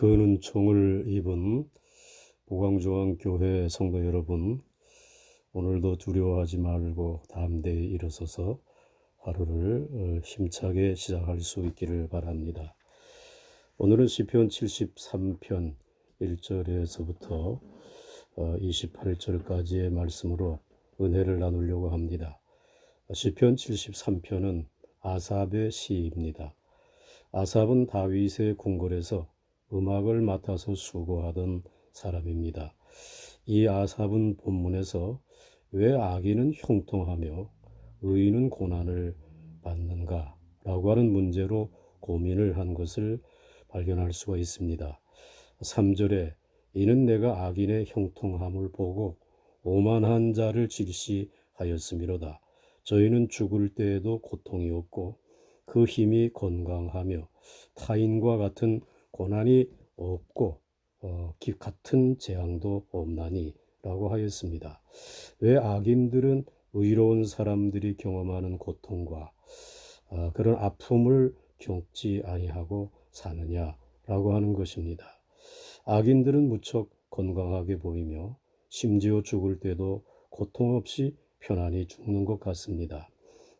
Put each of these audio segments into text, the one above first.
큰 은총을 입은 보광중앙교회 성도 여러분, 오늘도 두려워하지 말고 담대히 일어서서 하루를 어, 힘차게 시작할 수 있기를 바랍니다. 오늘은 시편 73편 1절에서부터 28절까지의 말씀으로 은혜를 나누려고 합니다. 시편 73편은 아삽의 시입니다. 아삽은 다윗의 궁궐에서 음악을 맡아서 수고하던 사람입니다. 이 아삽은 본문에서 왜 악인은 형통하며 의인은 고난을 받는가? 라고 하는 문제로 고민을 한 것을 발견할 수가 있습니다. 3절에 이는 내가 악인의 형통함을 보고 오만한 자를 질시하였음이로다. 저희는 죽을 때에도 고통이 없고 그 힘이 건강하며 타인과 같은 고난이 없고 어, 기 같은 재앙도 없나니 라고 하였습니다. 왜 악인들은 의로운 사람들이 경험하는 고통과 어, 그런 아픔을 겪지 아니하고 사느냐라고 하는 것입니다. 악인들은 무척 건강하게 보이며 심지어 죽을 때도 고통 없이 편안히 죽는 것 같습니다.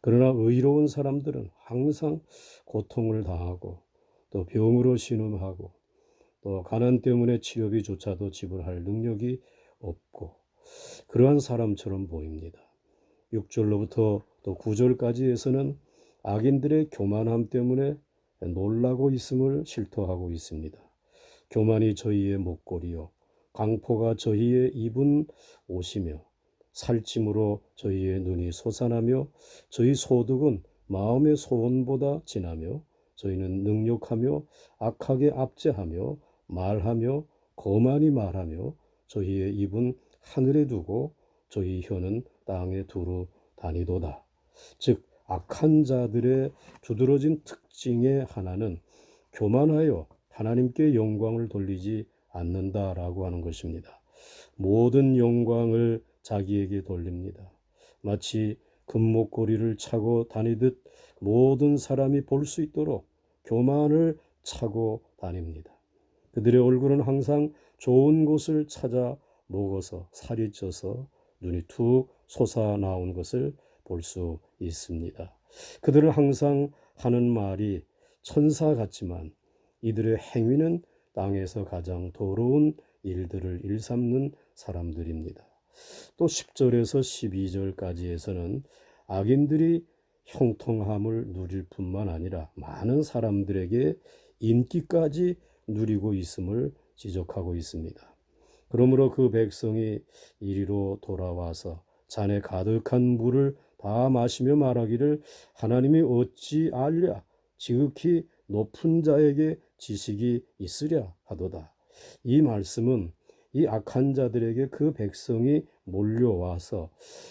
그러나 의로운 사람들은 항상 고통을 당하고 또 병으로 신음하고 또 가난 때문에 치료비조차도 지불할 능력이 없고 그러한 사람처럼 보입니다. 6절로부터 또 9절까지에서는 악인들의 교만함 때문에 놀라고 있음을 실토하고 있습니다. 교만이 저희의 목걸이요 강포가 저희의 입은 옷이며 살찜으로 저희의 눈이 솟아나며 저희 소득은 마음의 소원보다 진하며 저희는 능력하며 악하게 압제하며 말하며 거만히 말하며 저희의 입은 하늘에 두고 저희 혀는 땅에 두루 다니도다. 즉 악한 자들의 두드러진 특징의 하나는 교만하여 하나님께 영광을 돌리지 않는다라고 하는 것입니다. 모든 영광을 자기에게 돌립니다. 마치 금목걸이를 차고 다니듯 모든 사람이 볼 수 있도록 교만을 차고 다닙니다. 그들의 얼굴은 항상 좋은 곳을 찾아 먹어서 살이 쪄서 눈이 툭 솟아 나온 것을 볼 수 있습니다. 그들은 항상 하는 말이 천사 같지만 이들의 행위는 땅에서 가장 더러운 일들을 일삼는 사람들입니다. 또 10절에서 12절까지에서는 악인들이 형통함을 누릴 뿐만 아니라 많은 사람들에게 인기까지 누리고 있음을 지적하고 있습니다. 그러므로 그 백성이 이리로 돌아와서 잔에 가득한 물을 다 마시며 말하기를 하나님이 어찌 알랴 지극히 높은 자에게 지식이 있으랴 하도다. 이 말씀은 이 악한 자들에게 그 백성이 몰려와서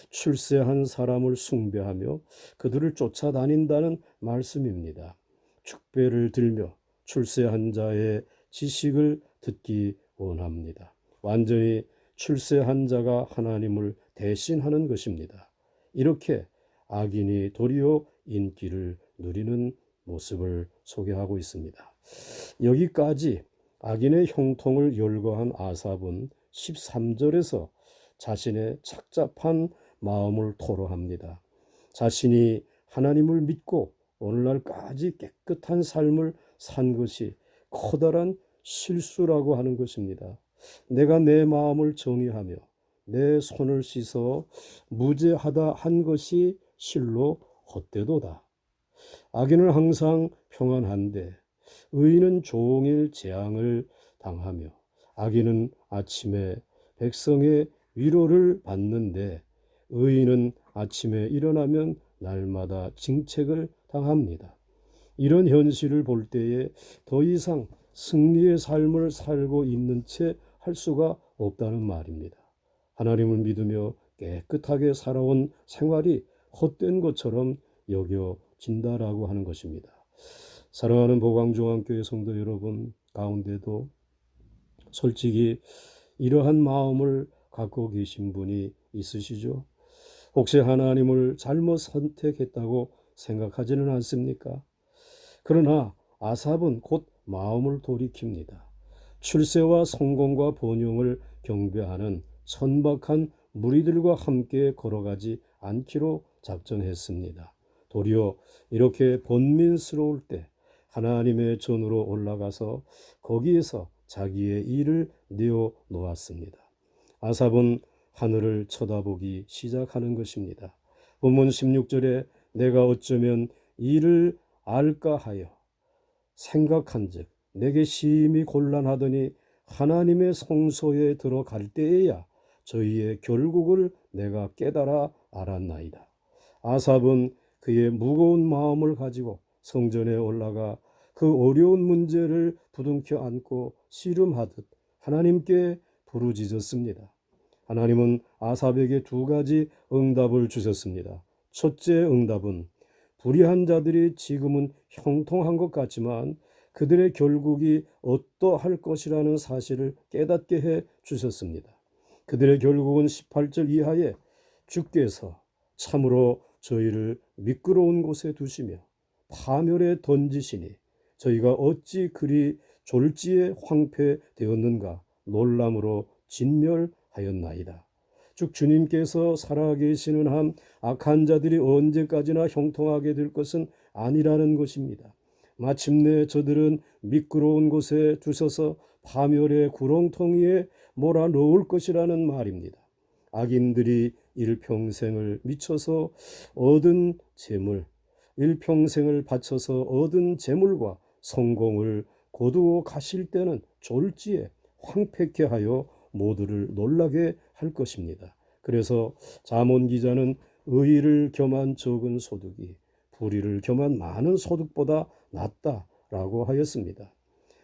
출세한 사람을 숭배하며 그들을 쫓아다닌다는 말씀입니다. 축배를 들며 출세한 자의 지식을 듣기 원합니다. 완전히 출세한 자가 하나님을 대신하는 것입니다. 이렇게 악인이 도리어 인기를 누리는 모습을 소개하고 있습니다. 여기까지 악인의 형통을 열거한 아삽은 13절에서 자신의 착잡한 마음을 토로합니다. 자신이 하나님을 믿고 오늘날까지 깨끗한 삶을 산 것이 커다란 실수라고 하는 것입니다. 내가 내 마음을 정의하며 내 손을 씻어 무죄하다 한 것이 실로 헛되도다. 악인은 항상 평안한데 의인은 종일 재앙을 당하며 악인은 아침에 백성의 위로를 받는데 의인은 아침에 일어나면 날마다 징책을 당합니다. 이런 현실을 볼 때에 더 이상 승리의 삶을 살고 있는 채 할 수가 없다는 말입니다. 하나님을 믿으며 깨끗하게 살아온 생활이 헛된 것처럼 여겨진다라고 하는 것입니다. 사랑하는 보광중앙교회 성도 여러분 가운데도 솔직히 이러한 마음을 갖고 계신 분이 있으시죠? 혹시 하나님을 잘못 선택했다고 생각하지는 않습니까? 그러나 아삽은 곧 마음을 돌이킵니다. 출세와 성공과 번영을 경배하는 천박한 무리들과 함께 걸어가지 않기로 작정했습니다. 도리어 이렇게 번민스러울 때 하나님의 전으로 올라가서 거기에서 자기의 일을 내어 놓았습니다. 아삽은 하늘을 쳐다보기 시작하는 것입니다. 본문 16절에 내가 어쩌면 이를 알까 하여 생각한즉 내게 심히 곤란하더니 하나님의 성소에 들어갈 때에야 저희의 결국을 내가 깨달아 알았나이다. 아삽은 그의 무거운 마음을 가지고 성전에 올라가 그 어려운 문제를 부둥켜 안고 씨름하듯 하나님께 부르짖었습니다. 하나님은 아삽에게 두 가지 응답을 주셨습니다. 첫째 응답은 불의한 자들이 지금은 형통한 것 같지만 그들의 결국이 어떠할 것이라는 사실을 깨닫게 해 주셨습니다. 그들의 결국은 18절 이하에 주께서 참으로 저희를 미끄러운 곳에 두시며 파멸에 던지시니 저희가 어찌 그리 졸지에 황폐되었는가 놀람으로 진멸하였나이다. 즉 주님께서 살아계시는 한 악한 자들이 언제까지나 형통하게 될 것은 아니라는 것입니다. 마침내 저들은 미끄러운 곳에 두셔서 파멸의 구렁텅이에 몰아 넣을 것이라는 말입니다. 악인들이 일평생을 미쳐서 얻은 재물, 일평생을 바쳐서 얻은 재물과 성공을 거두어 가실 때는 졸지에 황폐케 하여 모두를 놀라게 할 것입니다. 그래서 자몬 기자는 의를 겸한 적은 소득이 불의를 겸한 많은 소득보다 낫다라고 하였습니다.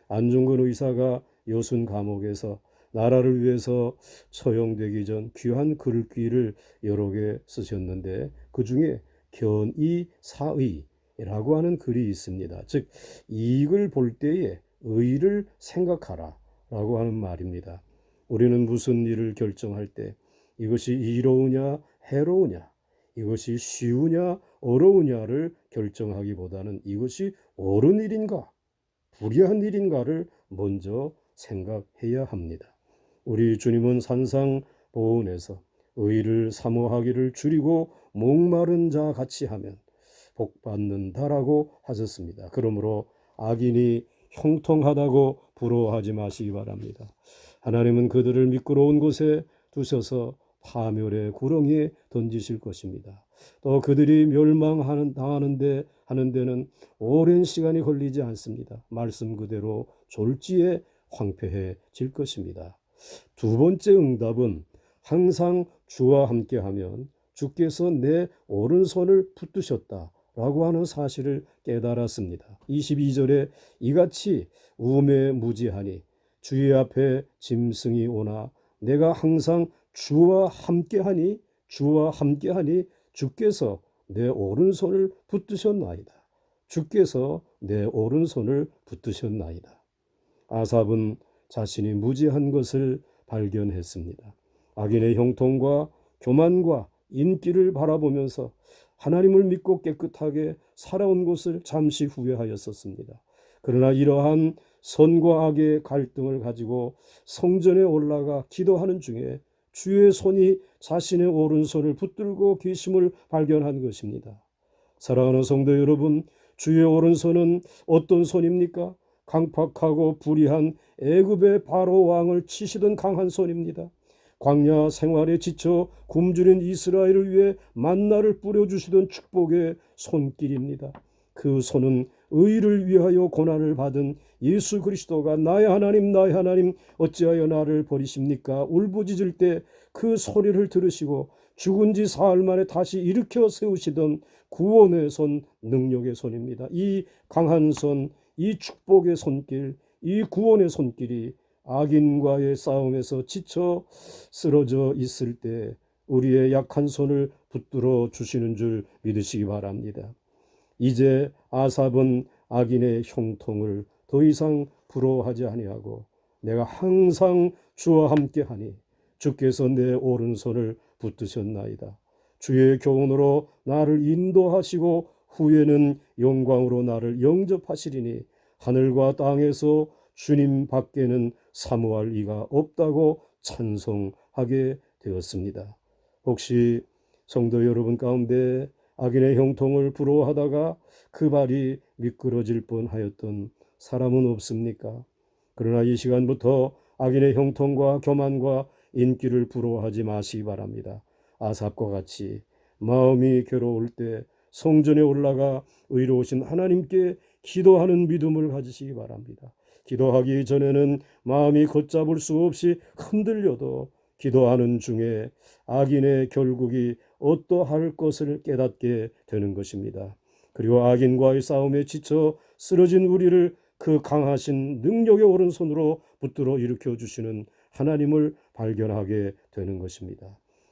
안중근 의사가 여순 감옥에서 나라를 위해서 처형되기 전 귀한 글귀를 여러 개 쓰셨는데 그 중에 견이 사의라고 하는 글이 있습니다. 즉 이익을 볼 때에 의를 생각하라 라고 하는 말입니다. 우리는 무슨 일을 결정할 때 이것이 이로우냐 해로우냐 이것이 쉬우냐 어려우냐를 결정하기보다는 이것이 옳은 일인가 불의한 일인가를 먼저 생각해야 합니다. 우리 주님은 산상 보훈에서 의를 사모하기를 줄이고 목마른 자 같이 하면 복 받는다라고 하셨습니다. 그러므로 악인이 형통하다고 부러워하지 마시기 바랍니다. 하나님은 그들을 미끄러운 곳에 두셔서 파멸의 구렁이에 던지실 것입니다. 또 그들이 멸망하는 당하는데 하는 데는 오랜 시간이 걸리지 않습니다. 말씀 그대로 졸지에 황폐해질 것입니다. 두 번째 응답은 항상 주와 함께하면 주께서 내 오른손을 붙드셨다. 라고 하는 사실을 깨달았습니다. 22절에 이같이 우매 무지하니 주의 앞에 짐승이 오나 내가 항상 주와 함께하니 주와 함께하니 주께서 내 오른손을 붙드셨나이다. 주께서 내 오른손을 붙드셨나이다. 아삽은 자신이 무지한 것을 발견했습니다. 악인의 형통과 교만과 인기를 바라보면서 하나님을 믿고 깨끗하게 살아온 것을 잠시 후회하였었습니다. 그러나 이러한 선과 악의 갈등을 가지고 성전에 올라가 기도하는 중에 주의 손이 자신의 오른손을 붙들고 계심을 발견한 것입니다. 사랑하는 성도 여러분, 주의 오른손은 어떤 손입니까? 강팍하고 불의한 애굽의 바로 왕을 치시던 강한 손입니다. 광야 생활에 지쳐 굶주린 이스라엘을 위해 만나를 뿌려주시던 축복의 손길입니다. 그 손은 의를 위하여 고난을 받은 예수 그리스도가 나의 하나님 나의 하나님 어찌하여 나를 버리십니까 울부짖을 때 그 소리를 들으시고 죽은 지 사흘 만에 다시 일으켜 세우시던 구원의 손 능력의 손입니다. 이 강한 손, 이 축복의 손길, 이 구원의 손길이 악인과의 싸움에서 지쳐 쓰러져 있을 때 우리의 약한 손을 붙들어 주시는 줄 믿으시기 바랍니다. 이제 아삽은 악인의 형통을 더 이상 부러워하지 아니하고 내가 항상 주와 함께하니 주께서 내 오른손을 붙드셨나이다. 주의 교훈으로 나를 인도하시고 후에는 영광으로 나를 영접하시리니 하늘과 땅에서 주님 밖에는 사모할 이가 없다고 찬송하게 되었습니다. 혹시 성도 여러분 가운데 악인의 형통을 부러워하다가 그 발이 미끄러질 뻔하였던 사람은 없습니까? 그러나 이 시간부터 악인의 형통과 교만과 인기를 부러워하지 마시기 바랍니다. 아삽과 같이 마음이 괴로울 때 성전에 올라가 의로우신 하나님께 기도하는 믿음을 가지시기 바랍니다. 기도하기 전에는 마음이 걷잡을 수 없이 흔들려도 기도하는 중에 악인의 결국이 어떠할 것을 깨닫게 되는 것입니다. 그리고 악인과의 싸움에 지쳐 쓰러진 우리를 그 강하신 능력의 오른손으로 붙들어 일으켜 주시는 하나님을 발견하게 되는 것입니다.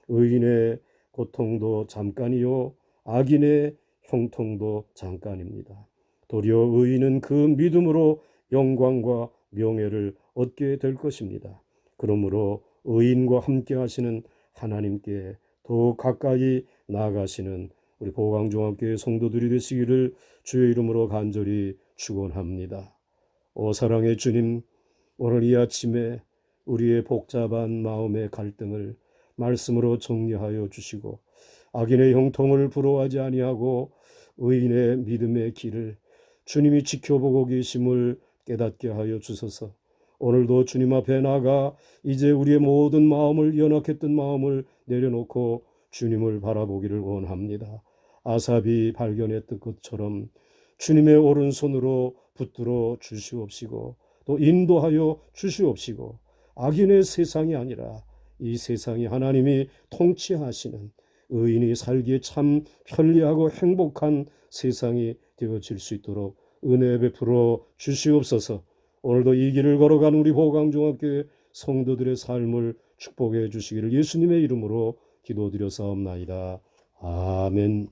의인의 고통도 잠깐이요 악인의 형통도 잠깐입니다. 도리어 의인은 그 믿음으로 영광과 명예를 얻게 될 것입니다. 그러므로 의인과 함께 하시는 하나님께 더욱 가까이 나아가시는 우리 보강종합교회 성도들이 되시기를 주의 이름으로 간절히 축원합니다. 오 사랑의 주님, 오늘 이 아침에 우리의 복잡한 마음의 갈등을 말씀으로 정리하여 주시고 악인의 형통을 부러워하지 아니하고 의인의 믿음의 길을 주님이 지켜보고 계심을 깨닫게 하여 주소서. 오늘도 주님 앞에 나가 이제 우리의 모든 마음을 연약했던 마음을 내려놓고 주님을 바라보기를 원합니다. 아삽이 발견했던 것처럼 주님의 오른손으로 붙들어 주시옵시고 또 인도하여 주시옵시고 악인의 세상이 아니라 이 세상이 하나님이 통치하시는 의인이 살기에 참 편리하고 행복한 세상이 되어질 수 있도록 은혜 베풀어 주시옵소서. 오늘도 이 길을 걸어가는 우리 보강종합교회 성도들의 삶을 축복해 주시기를 예수님의 이름으로 기도드려 사옵나이다. 아멘.